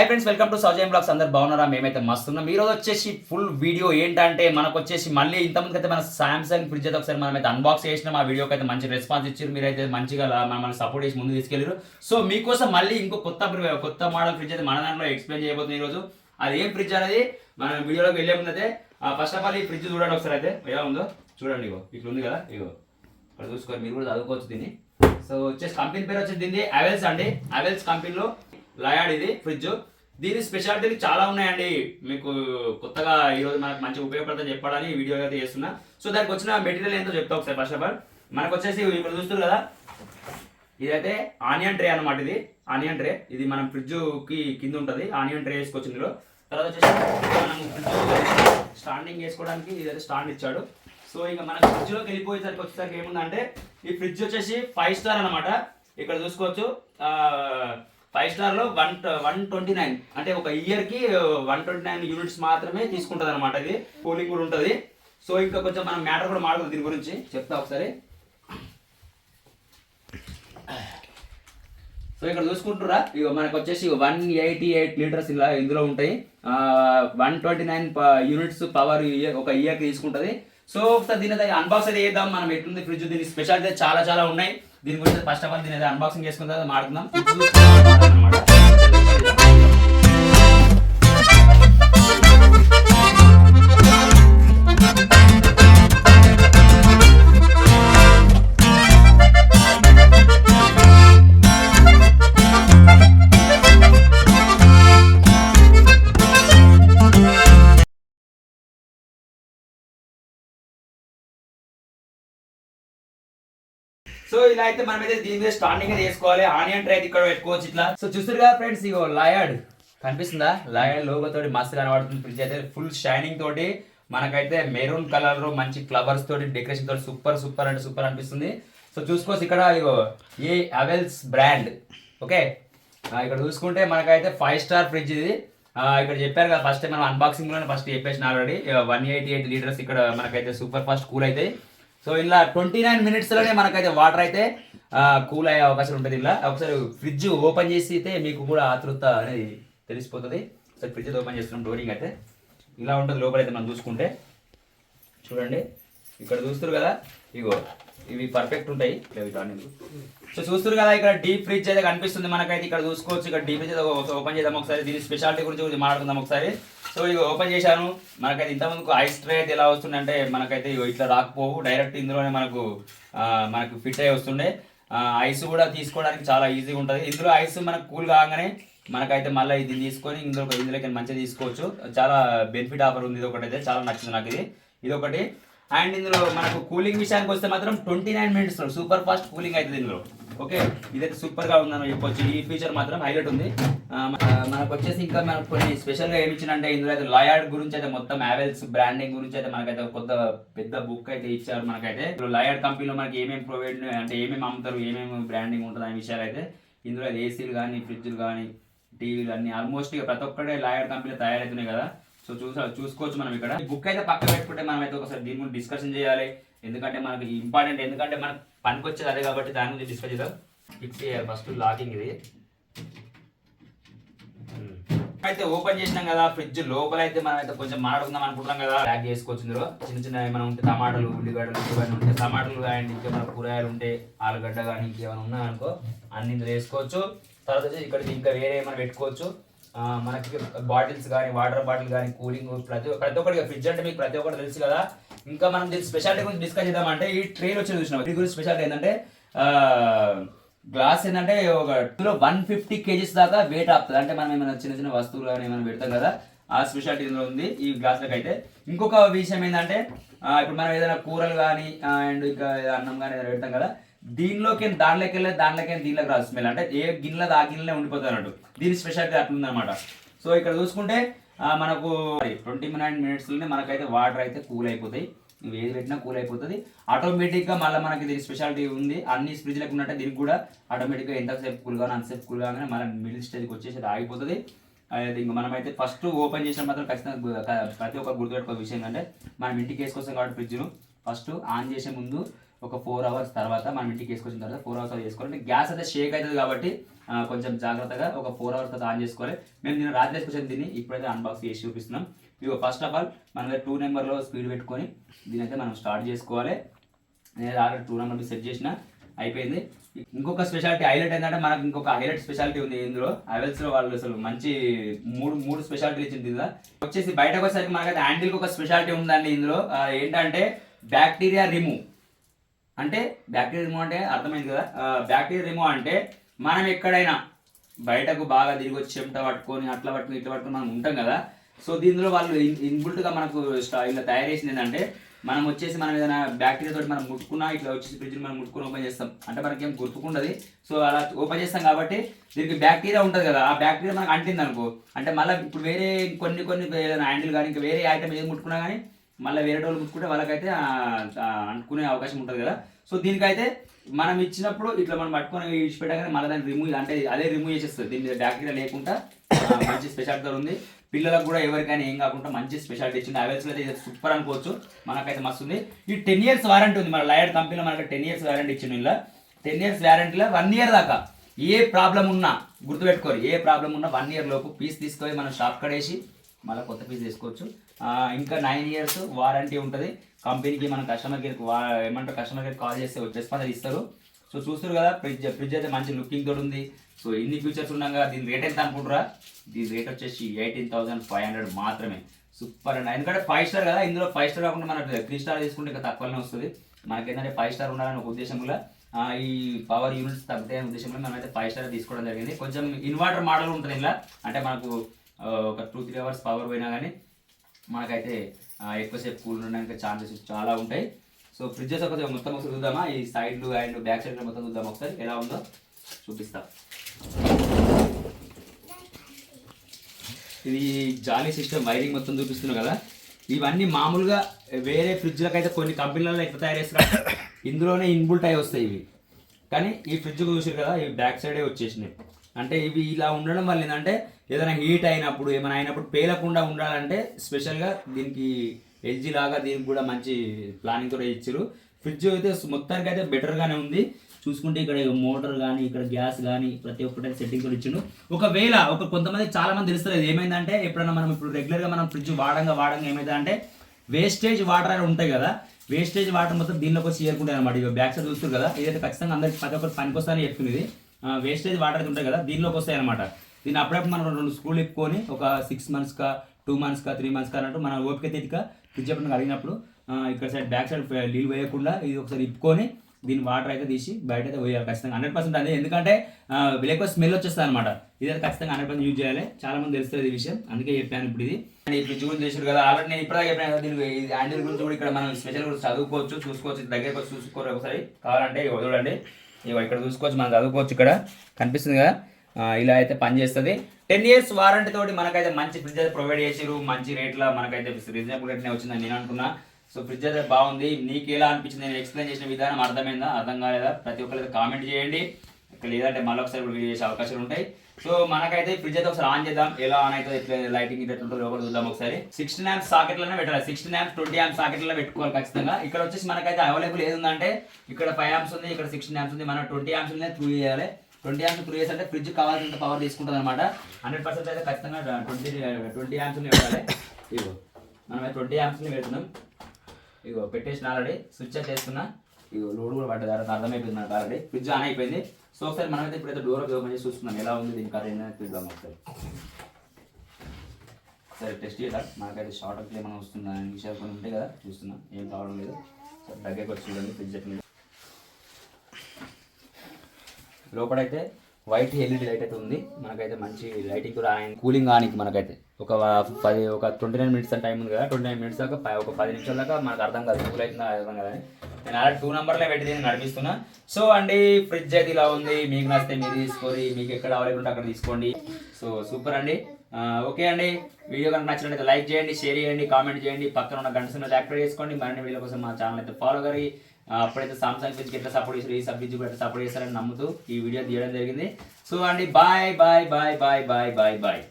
Hi friends welcome to Soujan vlogs అందరు బాగున్నారా? మేమైతే మస్తున్నాం. ఈ రోజు వచ్చేసి ఫుల్ వీడియో ఏంటంటే మనకు వచ్చేసి మళ్ళీ ఇంతమంది అయితే మన సామ్సంగ్ ఫ్రిడ్జ్ అయితే ఒకసారి మనం అయితే అన్బాక్స్ చేసినాం. ఆ వీడియోకి అయితే మంచి రెస్పాన్స్ ఇచ్చారు మీరైతే మంచిగా మనల్ని సపోర్ట్ చేసి ముందు తీసుకెళ్ళారు సో మీకోసం మళ్ళీ ఇంకో కొత్త కొత్త మోడల్ ఫ్రిడ్జ్ అయితే మన దాంట్లో ఎక్స్ప్లెయిన్ చేయబోతుంది ఈ రోజు. అది ఏం ఫ్రిడ్జ్ అనేది? మన వీడియోలోకి వెళ్ళే ముందు అయితే ఫస్ట్ ఆఫ్ ఆల్ ఈ ఫ్రిడ్జ్ చూడండి ఒకసారి అయితే. ఎలా ఉందో? చూడండి ఇగో. ఇట్లా ఉంది కదా? ఇగో. ఇక్కడ చూసుకోండి. మీరు కూడా చదువుకోవచ్చు దీన్ని. సో వచ్చేసి కంపెనీ పేరు వచ్చేసి దీన్ని అవెల్స్ అండి. అవెల్స్ కంపెనీలో లయాడ్ ఇది ఫ్రిడ్జ్ దీని స్పెషాలిటీలు చాలా ఉన్నాయండి. మీకు కొత్తగా ఈరోజు మనకు మంచి ఉపయోగపడుతుంది చెప్పాలని వీడియో అయితే చేస్తున్నా. సో దానికి వచ్చిన మెటీరియల్ ఏంటో చెప్తా ఒకసారి ఫస్ట్ ఆఫ్ ఆల్ మనకు వచ్చేసి ఇప్పుడు చూస్తున్నారు కదా. ఇదైతే ఆనియన్ ట్రే అన్నమాట ఇది. Onion tray. ఇది మనం ఫ్రిడ్జ్కి కింద ఉంటుంది. ఆనియన్ ట్రే వేసుకొచ్చింది ఇందులో. తర్వాత వచ్చేసి మనం ఫ్రిడ్జ్ స్టాండింగ్ వేసుకోవడానికి ఇదైతే స్టాండ్ ఇచ్చాడు. సో ఇక మన ఫ్రిడ్జ్లోకి వెళ్ళిపోయేసరికి వచ్చేసరికి ఏముందంటే ఈ ఫ్రిడ్జ్ వచ్చేసి ఫైవ్ స్టార్ అన్నమాట. ఇక్కడ చూసుకోవచ్చు. ఫైవ్ స్టార్లో వన్ వన్ ట్వంటీ నైన్. అంటే ఒక ఇయర్కి వన్ ట్వంటీ నైన్ యూనిట్స్ మాత్రమే తీసుకుంటది అనమాట ఇది. కూలింగ్ కూడా ఉంటుంది. సో ఇంకా కొంచెం మనం మ్యాటర్ కూడా మాట్లాడదు దీని గురించి. చెప్తా ఒకసారి. సో ఇక్కడ చూసుకుంటురా? ఇక మనకు వచ్చేసి వన్ ఎయిటీ ఎయిట్ లీటర్స్ ఇలా ఇందులో ఉంటాయి. One twenty nine units power ఒక ఇయర్కి తీసుకుంటుంది. సో ఒకసారి దీని అయితే అన్బాక్స్ అయితే చేద్దాం. మనం ఎట్లుంది ఫ్రిడ్జ్ దీని స్పెషాలిటీ చాలా చాలా ఉన్నాయి. దీని గురించి ఫస్ట్ ఆఫ్ ఆల్ దీని అన్బాక్సింగ్ చేసుకున్న తర్వాత మాట్లాడుకుందాం. సో ఇలా అయితే మనం అయితే దీని మీద స్టాండింగ్ అయితే వేసుకోవాలి ఆనియన్ ట్రై అయితే ఇక్కడ పెట్టుకోవచ్చు ఇట్లా. సో చూస్తారు కదా ఫ్రెండ్స్ ఇగో లయర్డ్ కనిపిస్తుందా? లయర్డ్ లోగో తోటి మస్తు కనబడుతుంది. ఫ్రిడ్జ్ అయితే ఫుల్ షైనింగ్ తోటి. మనకైతే మెరూన్ కలర్ మంచి ఫ్లవర్స్ తోటి డెకరేషన్ తోటి సూపర్ సూపర్ అంటే సూపర్ అనిపిస్తుంది. సో చూసుకోవచ్చు ఇక్కడ ఇగో ఏ అవెల్స్ బ్రాండ్. ఓకే? ఇక్కడ చూసుకుంటే మనకైతే ఫైవ్ స్టార్ ఫ్రిడ్జ్ ఇది. ఇక్కడ చెప్పారు కదా ఫస్ట్ మనం అన్బాక్సింగ్లోనే ఫస్ట్ చెప్పేసిన already one eighty eight litres ఇక్కడ మనకైతే సూపర్ ఫాస్ట్ కూల్ అవుతాయి సో ఇలా ట్వంటీ నైన్ మినిట్స్లోనే మనకైతే వాటర్ అయితే కూల్ అయ్యే అవకాశం ఉంటుంది ఇలా ఒకసారి ఫ్రిడ్జ్ ఓపెన్ చేసి అయితే మీకు కూడా ఆతృత అనేది తెలిసిపోతుంది. సో ఫ్రిడ్జ్ ఓపెన్ చేస్తున్నాం డోరింగ్ అయితే. ఇలా ఉంటుంది లోపలైతే మనం చూసుకుంటే. చూడండి. ఇక్కడ చూస్తారు కదా? ఇగో. ఇవి పర్ఫెక్ట్ ఉంటాయి. ఇవి సో చూస్తారు కదా ఇక్కడ డీప్ ఫ్రిడ్జ్ అయితే కనిపిస్తుంది మనకైతే. ఇక్కడ చూసుకోవచ్చు ఇక్కడ డీప్ ఫ్రిడ్జ్ ఓపెన్ చేద్దాం ఒకసారి. దీని స్పెషాలిటీ గురించి గురించి మాట్లాడుకుందాం ఒకసారి. సో ఇది ఓపెన్ చేశాను. మనకైతే ఇంతకుముందుకు ఐస్ ట్రే అయితే ఎలా వస్తుందంటే మనకైతే ఇట్లా రాకపోవు. డైరెక్ట్ ఇందులోనే మనకు మనకు ఫిట్ అయ్యి వస్తుండే. ఐస్ కూడా తీసుకోవడానికి చాలా ఈజీగా ఉంటుంది. ఇందులో ఐస్ మనకు కూల్ కాగానే మనకైతే మళ్ళీ ఇది తీసుకొని ఇందులో ఇందులోకి మంచిగా తీసుకోవచ్చు. చాలా బెనిఫిట్ ఆఫర్ ఉంది. ఇది ఒకటి అయితే చాలా నచ్చింది నాకు ఇది. ఇది ఒకటి అండ్ ఇందులో మనకు కూలింగ్ విషయానికి వస్తే మాత్రం twenty nine minutes super fast cooling అవుతుంది ఇందులో. ఓకే? ఇదైతే సూపర్గా ఉందని చెప్పొచ్చు. ఈ ఫీచర్ మాత్రం హైలైట్ ఉంది. మనకు వచ్చేసి ఇంకా మనకు కొన్ని స్పెషల్గా ఏమి ఇచ్చిందంటే ఇందులో అయితే లాయాడ్ గురించి అయితే మొత్తం యావెల్స్ బ్రాండింగ్ గురించి అయితే మనకైతే కొత్త పెద్ద బుక్ అయితే ఇచ్చారు మనకైతే. ఇప్పుడు కంపెనీలో మనకి ఏమేమి ప్రొవైడ్ అంటే ఏమేమి అమ్ముతారు ఏమేమి బ్రాండింగ్ ఉంటుంది అనే విషయాలు అయితే ఇందులో ఏసీలు కానీ ఫ్రిడ్జ్లు కానీ టీవీలు అన్ని ఆల్మోస్ట్ ఇక ప్రతి ఒక్కటే లాయర్ కంపెనీలో తయారవుతున్నాయి కదా. సో చూసా చూసుకోవచ్చు మనం ఇక్కడ. బుక్ అయితే పక్క పెట్టుకుంటే మనం అయితే ఒకసారి దీని గురించి డిస్కషన్ చేయాలి. ఎందుకంటే మనకి ఇంపార్టెంట్ ఎందుకంటే మనకు పనికి వచ్చేది అదే కాబట్టి దాని గురించి డిస్కస్ చేద్దాం. ఫిక్స్ చేయాలి ఫస్ట్ లాకింగ్ ఇది. Hmm. అయితే ఓపెన్ చేసినాం కదా ఫ్రిడ్జ్ లోపల అయితే మనం అయితే కొంచెం మాట్లాడుకుందాం అనుకుంటున్నాం కదా. ప్యాక్ చేసుకోవచ్చు ఇందులో. చిన్న చిన్న ఏమైనా ఉంటే టమాటాలు ఉల్లిగడ్డలు ఇవన్నీ ఉంటే టమాటాలు కానీ ఇంకేమైనా కూరగాయలు ఉంటే ఆలుగడ్డ కానీ ఇంకేమైనా ఉన్నాయనుకో అన్ని ఇందులో వేసుకోవచ్చు. తర్వాత వచ్చి ఇక్కడ ఇంకా వేరే ఏమైనా పెట్టుకోవచ్చు. మనకి బాటిల్స్ కానీ వాటర్ బాటిల్ కానీ కూలింగ్ ప్రతి ప్రతి ఒక్కటి ఫ్రిడ్జ్ అంటే మీకు ప్రతి ఒక్కటి తెలుసు కదా. ఇంకా మనం దీని స్పెషాలిటీ గురించి డిస్కస్ చేద్దామంటే ఈ ట్రైన్ వచ్చి చూసినాం. దీని గురించి స్పెషాలిటీ ఏంటంటే గ్లాస్ ఏంటంటే ఒక టూలో వన్ ఫిఫ్టీ కేజీస్ దాకా వెయిట్ ఆపుతుంది. అంటే మనం ఏమైనా చిన్న చిన్న వస్తువులు కానీ ఏమైనా పెడతాం కదా ఆ స్పెషాలిటీ ఇందులో ఉంది ఈ గ్లాస్లకు అయితే. ఇంకొక విషయం ఏంటంటే ఇప్పుడు మనం ఏదైనా కూరలు కానీ అండ్ ఇంకా ఏదైనా అన్నం కానీ ఏదైనా పెడతాం కదా దీనిలోకి దాంట్లోకి వెళ్ళే దాంట్లోకి దీనిలోకి రాదు స్మెల్. అంటే ఏ గిన్నెలో ఆ గిన్నెలే ఉండిపోతుంది అన్నట్టు. దీని స్పెషాలిటీ అట్లుంది అనమాట సో ఇక్కడ చూసుకుంటే మనకు ట్వంటీ నైన్ మినిట్స్లోనే మనకైతే వాటర్ అయితే కూల్ అయిపోతాయి. నువ్వు ఏది పెట్టినా కూల్ అయిపోతుంది. ఆటోమేటిక్గా మళ్ళీ మనకి దీని స్పెషాలిటీ ఉంది. అన్ని ఫ్రిడ్జ్లకు ఉన్నట్టే దీనికి కూడా ఆటోమేటిక్గా ఎంతసేపు కూల్ కానీ అంతసేపు కూల్ కాగానే మళ్ళీ మిడిల్ స్టేజ్కి వచ్చేసి ఆగిపోతుంది. అది ఇంకా మనమైతే ఫస్ట్ ఓపెన్ చేసిన మాత్రం ఖచ్చితంగా ప్రతి ఒక్క గుర్తుపెట్టుకో విషయం ఏంటంటే మనం ఇంటికి వేసుకొస్తాం కాబట్టి ఫ్రిడ్జ్ను. ఫస్ట్ ఆన్ చేసే ముందు ఒక ఫోర్ అవర్స్ తర్వాత మనం ఇంటికి వేసుకొచ్చిన తర్వాత ఫోర్ అవర్స్ చేసుకోవాలి గ్యాస్ అయితే షేక్ అవుతుంది కాబట్టి కొంచెం జాగ్రత్తగా ఒక ఫోర్ అవర్స్ తర్వాత ఆన్ చేసుకోవాలి. మేము దీన్ని రాత్రి వేసుకొచ్చిన దీన్ని ఇప్పుడైతే అన్బాక్స్ చేసి చూపిస్తున్నాం. ఇక ఫస్ట్ ఆఫ్ ఆల్ మనం టూ నెంబర్లో స్పీడ్ పెట్టుకొని దీని అయితే మనం స్టార్ట్ చేసుకోవాలి. నేను ఆల్రెడీ టూ నెంబర్ సెట్ చేసిన అయిపోయింది. ఇంకొక స్పెషాలిటీ హైలైట్ ఏంటంటే మనకు ఇంకొక హైలైట్ స్పెషాలిటీ ఉంది ఇందులో. అవెల్స్లో వాళ్ళు అసలు మంచి మూడు మూడు స్పెషాలిటీ ఇచ్చింది ఇందులో. వచ్చేసి బయటకు వచ్చేసరికి మనకైతే హ్యాండిల్కి ఒక స్పెషాలిటీ ఉందండి ఇందులో. ఏంటంటే బ్యాక్టీరియా రిమూవ్ అంటే బ్యాక్టీరియా రిమూవ్ అంటే అర్థమైంది కదా? బ్యాక్టీరియా రిమూవ్ అంటే మనం ఎక్కడైనా బయటకు బాగా తిరిగి వచ్చి చెమట పట్టుకొని అట్లా పట్టుకొని ఇట్లా పట్టుకొని మనం ఉంటాం కదా. సో దీనిలో వాళ్ళు ఇన్బుల్ట్గా మనకు ఇలా తయారు చేసింది ఏంటంటే మనం వచ్చేసి మనం ఏదైనా బ్యాక్టీరియా తోటి మనం ముట్టుకున్నా ఇట్లా వచ్చేసి ఫ్రిడ్జ్ని మనం ముట్టుకుని ఓపెన్ చేస్తాం. అంటే మనకి ఏం గుర్తుకుండదు. సో అలా ఓపెన్ చేస్తాం కాబట్టి దీనికి బ్యాక్టీరియా ఉంటుంది కదా. ఆ బ్యాక్టీరియా మనకు అంటింది అనుకో. అంటే మళ్ళీ ఇప్పుడు వేరే కొన్ని కొన్ని ఏదైనా హ్యాండిల్ కానీ ఇంకా వేరే ఐటమ్ ఏది ముట్టుకున్నా కానీ మళ్ళీ వేరే వాళ్ళు ముట్టుకుంటే వాళ్ళకైతే అనుకునే అవకాశం ఉంటుంది కదా. సో దీనికైతే మనం ఇచ్చినప్పుడు ఇట్లా మనం పట్టుకొని ఇచ్చిపెట్టగానే మళ్ళీ దాన్ని రిమూవ్ అంటే అదే రిమూవ్ చేసేస్తుంది. దీని మీద బ్యాక్టీరియా లేకుండా మంచి స్పెషాలిటీ ఉంది. పిల్లలకు కూడా ఎవరికైనా ఏం కాకుండా మంచి స్పెషాలిటీ ఇచ్చింది. అవెల్స్ అయితే సూపర్ అనుకోవచ్చు. మనకైతే మస్తు ఉంది. ఈ టెన్ ఇయర్స్ వారంటీ ఉంది. మన లయడ్ కంపెనీలో మనకి టెన్ ఇయర్స్ వారంటీ ఇచ్చింది ఇలా టెన్ ఇయర్స్ వారంటీలో వన్ ఇయర్ దాకా ఏ ప్రాబ్లం ఉన్నా గుర్తుపెట్టుకోరు. ఏ ప్రాబ్లం ఉన్నా వన్ ఇయర్ లోపు పీస్ తీసుకొని మనం షాప్ కడేసి మళ్ళీ కొత్త పీస్ తీసుకోవచ్చు ఇంకా నైన్ ఇయర్స్ వారంటీ ఉంటుంది. కంపెనీకి మన కస్టమర్ కేర్కి వా ఏమంటారు కస్టమర్ కేర్ కాల్ చేస్తే రెస్పాన్స్ ఇస్తారు. సో చూస్తారు కదా ఫ్రిడ్జ్ ఫ్రిడ్జ్ అయితే మంచి లుకింగ్ తోటి ఉంది. సో ఇన్ని ఫీచర్స్ ఉండగా దీని రేట్ ఎంత అనుకుంటారా? దీని రేట్ వచ్చేసి ఎయిటీన్ థౌసండ్ ఫైవ్ హండ్రెడ్ మాత్రమే. సూపర్ అండి ఎందుకంటే ఫైవ్ స్టార్ కదా ఇందులో ఫైవ్ స్టార్ కాకుండా మనకు త్రీ స్టార్ తీసుకుంటే ఇంకా తక్కువనే వస్తుంది. మనకేంటంటే ఫైవ్ స్టార్ ఉండాలని ఒక ఉద్దేశంలో ఈ పవర్ యూనిట్స్ తగ్గుతాయనే ఉద్దేశంలో మనమైతే ఫైవ్ స్టార్ తీసుకోవడం జరిగింది. కొంచెం ఇన్వర్టర్ మోడల్ ఉంటుంది ఇలా అంటే మనకు ఒక టూ త్రీ అవర్స్ పవర్ పోయినా కానీ మనకైతే ఎక్కువసేపు కూల్ ఉండడానికి ఛాన్సెస్ చాలా ఉంటాయి. సో ఫ్రిడ్జెస్ ఒకసారి మొత్తం ఒకసారి చూద్దామా? ఈ సైడ్లు అండ్ బ్యాక్ సైడ్ మొత్తం చూద్దాం ఒకసారి? ఎలా ఉందో చూపిస్తా. ఇది జాలీ సిస్టమ్ వైరింగ్ మొత్తం చూపిస్తున్నాం కదా? ఇవన్నీ మామూలుగా వేరే ఫ్రిడ్జ్లకు అయితే కొన్ని కంపెనీలలో ఎట్లా తయారు చేస్తారు ఇందులోనే ఇన్బుల్ట్ అయి వస్తాయి ఇవి. కానీ ఈ ఫ్రిడ్జ్ చూసారు కదా? ఇవి బ్యాక్ సైడే వచ్చేసినాయి. అంటే ఇవి ఇలా ఉండడం వల్ల ఏంటంటే ఏదైనా హీట్ అయినప్పుడు ఏమైనా అయినప్పుడు పేలకుండా ఉండాలంటే స్పెషల్గా దీనికి ఎల్జీ లాగా దీనికి కూడా మంచి ప్లానింగ్ కూడా ఇచ్చారు. ఫ్రిడ్జ్ అయితే మొత్తానికి అయితే బెటర్గానే ఉంది. చూసుకుంటే ఇక్కడ మోటార్ కానీ ఇక్కడ గ్యాస్ కానీ ప్రతి ఒక్కటి సెట్టింగ్ కూడా ఇచ్చిండు. ఒకవేళ ఒక కొంతమంది చాలా మంది తెలుస్తుంది ఏమైందంటే ఎప్పుడైనా మనం ఇప్పుడు రెగ్యులర్గా మనం ఫ్రిడ్జ్ వాడంగా వాడంగా ఏమైందంటే వేస్టేజ్ వాటర్ అని ఉంటాయి కదా వేస్టేజ్ వాటర్ మొత్తం దీనిలోకి వచ్చి చేరుకుంటాయి అనమాట ఇక బ్యాక్ సైడ్ చూస్తారు కదా ఇదైతే ఖచ్చితంగా అందరికి ప్రతి ఒక్కరు పనికొస్తానని చెప్తుంది వేస్టేజ్ వాటర్ అయితే ఉంటాయి కదా దీనిలోకి వస్తాయి అనమాట దీన్ని అప్పుడప్పుడు మనం రెండు స్కూల్ ఇప్పుకొని ఒక సిక్స్ మంత్స్కా టూ మంత్స్కా త్రీ మంత్స్కా అన్నట్టు మన ఓపిక తీరిక ఫ్రిడ్జ్ అడిగినప్పుడు ఇక్కడ సైడ్ బ్యాక్ సైడ్ నీళ్ళు వేయకుండా ఇది ఒకసారి ఇప్పుకొని దీని వాటర్ అయితే తీసి బయట అయితే పోయాలి ఖచ్చితంగా. హండ్రెడ్ పర్సెంట్ అదే ఎందుకంటే ఎక్కువ స్మెల్ వచ్చేస్తుంది అనమాట ఇదైతే ఖచ్చితంగా హండ్రెడ్ పర్సెంట్ యూజ్ చేయాలి. చాలా మంది తెలుస్తుంది ఈ విషయం. అందుకే చెప్పాను ఇప్పుడు ఇది. ఇప్పుడు ఈ ఫ్రిడ్జ్ గురించి కదా. ఆల్రెడీ నేను ఇప్పటిదాకా చెప్పాను కదా దీనికి హ్యాండిల్ గురించి కూడా ఇక్కడ మనం స్పెషల్ కూడా చదువుకోవచ్చు చూసుకోవచ్చు దగ్గరకు చూసుకోరు ఒకసారి. కావాలంటే చూడండి. ఇగో ఇక్కడ చూసుకోవచ్చు మనం చదువుకోవచ్చు ఇక్కడ. కనిపిస్తుంది కదా? ఇలా అయితే పనిచేస్తుంది టెన్ ఇయర్స్ వారంటీ తోటి మనకైతే మంచి ఫ్రిడ్జ్ అయితే ప్రొవైడ్ చేసారు మంచి రేట్లో మనకైతే రీజనబుల్ రేట్నే వచ్చిందని నేను అనుకున్నా. సో ఫ్రిడ్జ్ అయితే బాగుంది. నీకు ఎలా అనిపించింది? నేను ఎక్స్ప్లెయిన్ చేసిన విధానం అర్థమైందా? అర్థం కాలేదా? ప్రతి ఒక్కరు కామెంట్ చేయండి. ఇక్కడ లేదంటే మళ్ళీ ఒకసారి వీడియో చేసే అవకాశాలు ఉంటాయి. సో మనకైతే ఫ్రిడ్జ్ అయితే ఒకసారి ఆన్ చేద్దాం. ఎలా ఆన్ అయితే ఎట్లా లైటింగ్ ఇట్లా ఉంటుందో లోపల చూద్దాం ఒకసారి. సిక్స్టీ ల్యాంప్స్ సాకెట్లోనే పెట్టాలి. సిక్స్టీ ల్యాంప్స్ ట్వంటీ ల్యాంప్స్ సాకెట్లో పెట్టుకోవాలి ఖచ్చితంగా. ఇక్కడ వచ్చేసి మనకైతే అవైలబుల్ ఏది ఉందంటే ఇక్కడ ఫైవ్ ల్యాంప్స్ ఉంది ఇక్కడ సిక్స్టీ ల్యాంప్స్ ఉంది. మనం ట్వంటీ ల్యాంప్స్ ఉన్నాయి త్రూ చేయాలి. ట్వంటీ ల్యాంప్స్ త్రూ చేస్తే ఫ్రిడ్జ్ కావాల్సినంత పవర్ తీసుకుంటుంది అనమాట హండ్రెడ్ పర్సెంట్ అయితే ఖచ్చితంగా ట్వంటీ ట్వంటీ ల్యాంప్స్ పెట్టాలి. ఇగో మనం ట్వంటీ ల్యాంప్స్ పెడుతున్నాం. ఇగో పెట్టేసిన ఆల్రెడీ స్విచ్ ఆఫ్ చేస్తున్నా. లోడ్ కూడా పడ్డది అర్థం అర్థమైపోయింది నాకు ఆల్రెడీ ఫ్రిడ్జ్ ఆన్ అయిపోయింది. సో ఒకసారి మనమైతే ఇప్పుడైతే డోర్ ఓపెన్ చేసి చూస్తున్నాం. ఎలా ఉంది దీని కరెంట్ ఏంటని చూద్దాం ఒకసారి. సరే టెస్ట్ చేద్దాం. మనకైతే షార్ట్ అప్ ఏమైనా వస్తుందా? అనే విషయాలు కొన్ని ఉంటాయి కదా చూస్తున్నాం. ఏం కావడం లేదు. సరే దగ్గరికి వచ్చి చూడండి. ఫ్రిడ్జ్ ఎట్లా లోపలైతే వైట్ ఎల్ఈడి లైట్ అయితే ఉంది. మనకైతే మంచి లైటింగ్ కూడా ఆయన కూలింగ్ ఆనికి మనకైతే. ఒక పది ఒక ట్వంటీ నైన్ మినిట్స్ టైం ఉంది కదా. ట్వంటీ నైన్ మినిట్స్ దాకా ఒక పది నిమిషాల దాకా మనకు అర్థం కాదు. కూల్ అవుతుందా అర్థం కదా నేను ఆల్రెడీ టూ నెంబర్లే పెట్టి దీన్ని నడిపిస్తున్నా. సో అండి ఫ్రిడ్జ్ అయితే ఇలా ఉంది. మీకు నచ్చితే మీరు తీసుకోరి మీకు ఎక్కడ అవైలబుల్ ఉంటే అక్కడ తీసుకోండి. సో సూపర్ అండి. ఓకే అండి. వీడియో కనుక నచ్చినట్లయితే లైక్ చేయండి షేర్ చేయండి కామెంట్ చేయండి. పక్కన ఉన్న గంట సినిమా యాక్టివేట్ చేసుకోండి. మరిన్ని వీడియో కోసం మా ఛానల్ అయితే ఫాలో కరి అప్పుడైతే సామ్సంగ్ ఫ్రిడ్జ్కి ఎట్లా సపోర్ట్ చేశారు ఈ సబ్ ఫ్రిడ్జ్ కూడా ఎట్లా సపోర్ట్ చేస్తారని నమ్ముతూ ఈ వీడియో తీయడం జరిగింది. సో అండి bye bye bye bye bye bye bye